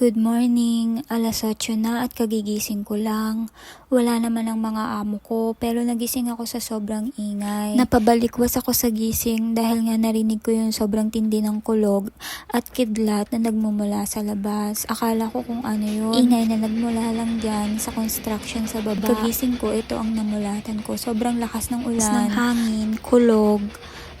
Good morning, alas 8 na at kagigising ko lang. Wala naman ang mga amo ko pero nagising ako sa sobrang ingay. Napabalikwas ako sa gising dahil nga narinig ko yung sobrang tindi ng kulog at kidlat na nagmumula sa labas. Akala ko kung ano yun. Ingay na nagmula lang dyan sa construction sa baba. Kagising ko, ito ang namulatan ko. Sobrang lakas ng ulan, ng hangin, kulog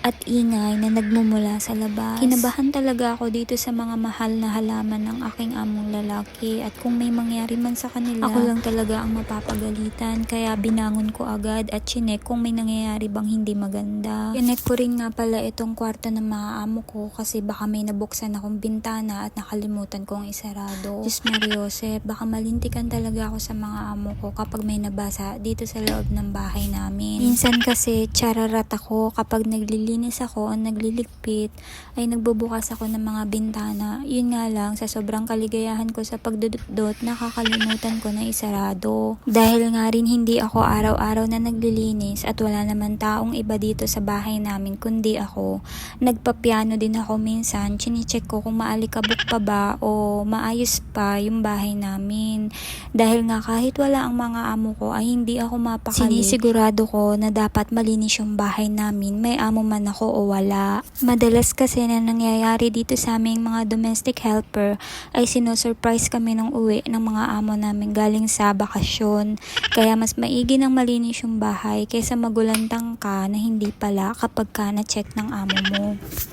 at ingay na nagmumula sa labas. Kinabahan talaga ako dito sa mga mahal na halaman ng aking among lalaki at kung may mangyari man sa kanila, ako lang talaga ang mapapagalitan kaya binangon ko agad at chinek kung may nangyayari bang hindi maganda. Chinek ko rin nga pala itong kwarto ng mga amo ko kasi baka may nabuksan akong bintana at nakalimutan kong isarado. Diyos Mary Joseph, baka malintikan talaga ako sa mga amo ko kapag may nabasa dito sa loob ng bahay namin. Minsan kasi chararat ako kapag naglilinis ako nagliligpit ay nagbubukas ako ng mga bintana. Yun nga lang, sa sobrang kaligayahan ko sa pagdudot, nakakalimutan ko na isarado. Dahil nga rin hindi ako araw-araw na naglilinis at wala naman taong iba dito sa bahay namin kundi ako. Nagpapiano din ako minsan, chinicheck ko kung maalikabok pa ba o maayos pa yung bahay namin. Dahil nga kahit wala ang mga amo ko ay hindi ako mapakali. Sinisigurado ko na dapat malinis yung bahay namin, may amo man ako o wala. Madalas kasi na nangyayari dito sa aming mga domestic helper ay sinosurprise kami ng uwi ng mga amo namin galing sa bakasyon. Kaya mas maigi ng malinis yung bahay kaysa magulantang ka na hindi pala kapag ka na-check ng amo mo.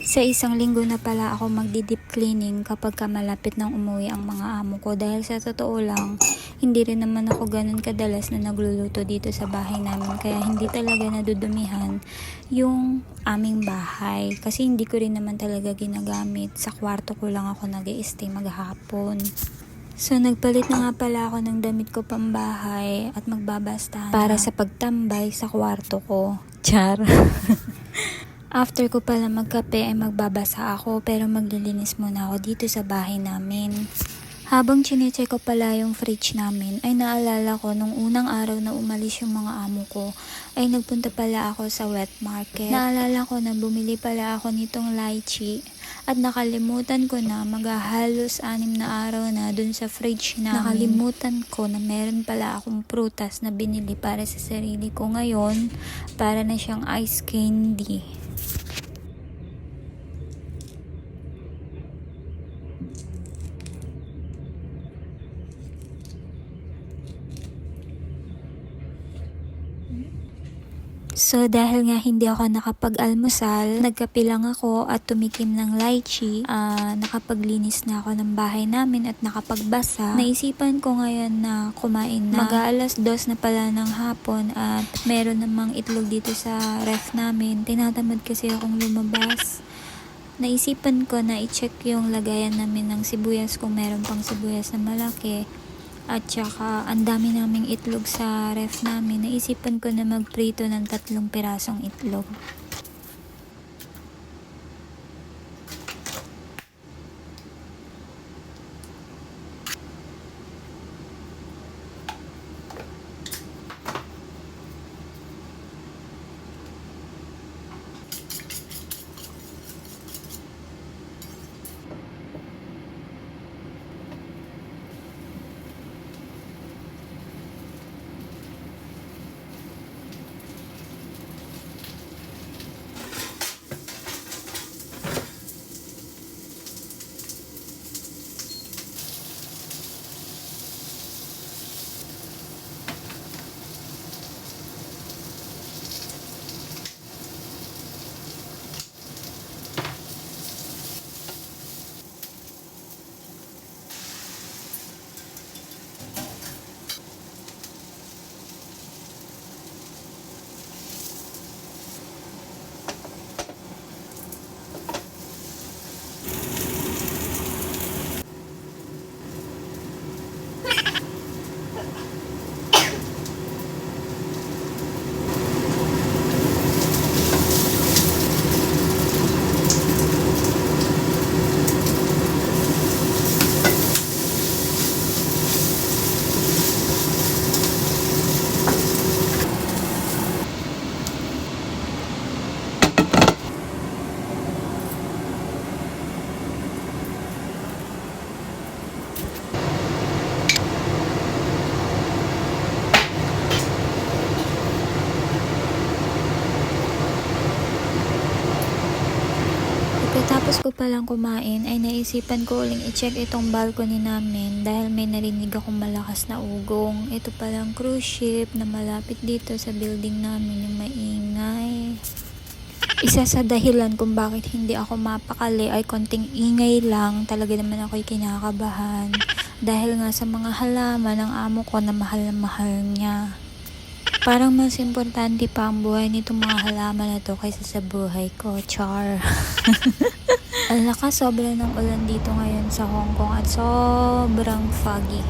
Sa isang linggo na pala ako magdi-deep cleaning kapag ka malapit ng umuwi ang mga amo ko dahil sa totoo lang, hindi rin naman ako ganun kadalas na nagluluto dito sa bahay namin kaya hindi talaga nadudumihan yung aming bahay kasi hindi ko rin naman talaga ginagamit sa kwarto ko lang ako nag stay maghapon So nagpalit na nga pala ako ng damit ko pambahay at magbabasta para sa pagtambay sa kwarto ko. Char. After ko pala magkape ay magbabasa ako pero maglilinis muna ako dito sa bahay namin. Habang chinecheck ko pala yung fridge namin, ay naalala ko nung unang araw na umalis yung mga amo ko, ay nagpunta pala ako sa wet market. Naalala ko na bumili pala ako nitong lychee at nakalimutan ko na maghahalos anim na araw na dun sa fridge namin. Nakalimutan ko na meron pala akong prutas na binili para sa sarili ko ngayon para na siyang ice candy. So dahil nga hindi ako nakapag-almusal, nagkape lang ako at tumikim ng lychee. Ah, nakapaglinis na ako ng bahay namin at nakapagbasa. Naisipan ko ngayon na kumain na. Mag-aalas dos na pala ng hapon at meron namang itlog dito sa ref namin. Tinatamad kasi akong lumabas. Naisipan ko na i-check yung lagayan namin ng sibuyas kung meron pang sibuyas na malaki. At saka, ang dami naming itlog sa ref namin. Naisipan ko na magprito ng tatlong pirasong itlog. Pagkatapos ko palang kumain ay naisipan ko uling i-check itong balcony namin dahil may narinig akong malakas na ugong. Ito palang cruise ship na malapit dito sa building namin yung maingay. Isa sa dahilan kung bakit hindi ako mapakali ay konting ingay lang. Talaga naman ako'y kinakabahan. Dahil nga sa mga halaman ng amo ko na mahal na mahal niya. Parang mas importante pa ang buhay nitong mga halaman na to kaysa sa buhay ko. Char. ang lakas sobra ng ulan dito ngayon sa Hong Kong at sobrang foggy.